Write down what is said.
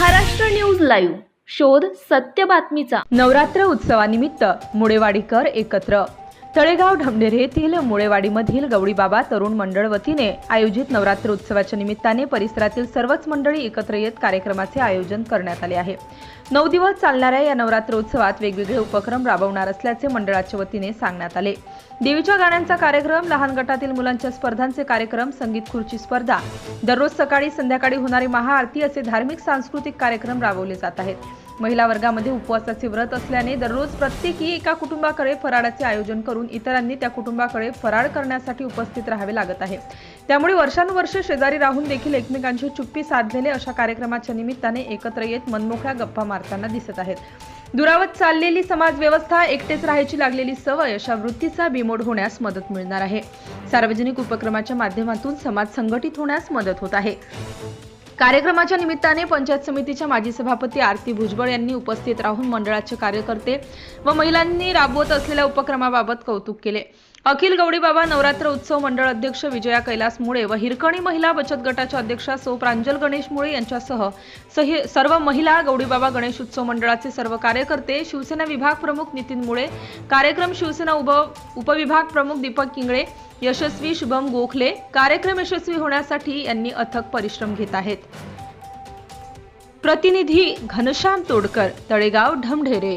Maharashtra news live. शोध सत्य बातमीचा. नवरात्र उत्सवानिमित्त मुडेवाडीकर एकत्र. तळेगाव ढमनेर येथील मुळेवाडीमधील गवळीबाबा तरुण मंडळ वतीने आयोजित नवरात्र उत्सवाच्या निमित्ताने परिसरातील सर्वच मंडळी एकत्र येत कार्यक्रमाचे आयोजन करण्यात आले आहे. नऊ दिवस चालणाऱ्या या नवरात्र उत्सवात वेगवेगळे उपक्रम राबवणार असल्याचे मंडळाच्या वतीने सांगण्यात आले. देवीच्या गाण्यांचा कार्यक्रम लहान गटातील मुलांच्या स्पर्धांचे कार्यक्रम संगीत खुर्ची स्पर्धा दररोज सकाळी संध्याकाळी होणारी महाआरती असे धार्मिक सांस्कृतिक कार्यक्रम राबवले जात आहेत. महिला वर्गामध्ये उपवासाचे व्रत असल्याने दररोज प्रत्येकी एका कुटुंबाकडे फराळाचे आयोजन करून इतरांनी त्या कुटुंबाकडे फराळ करण्यासाठी उपस्थित राहावे लागत आहे. त्यामुळे वर्षानुवर्ष शेजारी राहून देखील एकमेकांशी चुप्पी साधलेले अशा कार्यक्रमाच्या निमित्ताने एकत्र येत मनमोकळ्या गप्पा मारताना दिसत आहेत. दुरावत चाललेली समाजव्यवस्था एकटेच राहायची लागलेली सवय अशा वृत्तीचा बिमोड होण्यास मदत मिळणार आहे. सार्वजनिक उपक्रमाच्या माध्यमातून समाज संघटित होण्यास मदत होत आहे. कार्यक्रमाच्या निमित्ताने पंचायत समितीच्या माजी सभापती आरती भुजबळ यांनी उपस्थित राहून मंडळाचे कार्यकर्ते व महिलांनी राबवत असलेल्या उपक्रमाबाबत कौतुक केले. अखिल गौडीबाबा नवरात्र उत्सव मंडळ अध्यक्ष विजया कैलास मुळे व हिरकणी महिला बचत गटाच्या अध्यक्षा सौ प्रांजल गणेश मुळे यांच्यासह सर्व महिला गौडीबाबा गणेश उत्सव मंडळाचे सर्व कार्यकर्ते शिवसेना विभाग प्रमुख नितीन मुळे कार्यक्रम शिवसेना उप उपविभाग प्रमुख दीपक किंगळे यशस्वी शुभम गोखले कार्यक्रम यशस्वी होण्यासाठी यांनी अथक परिश्रम घेत आहेत. प्रतिनिधी घनश्याम तोडकर तळेगाव ढमढेरे.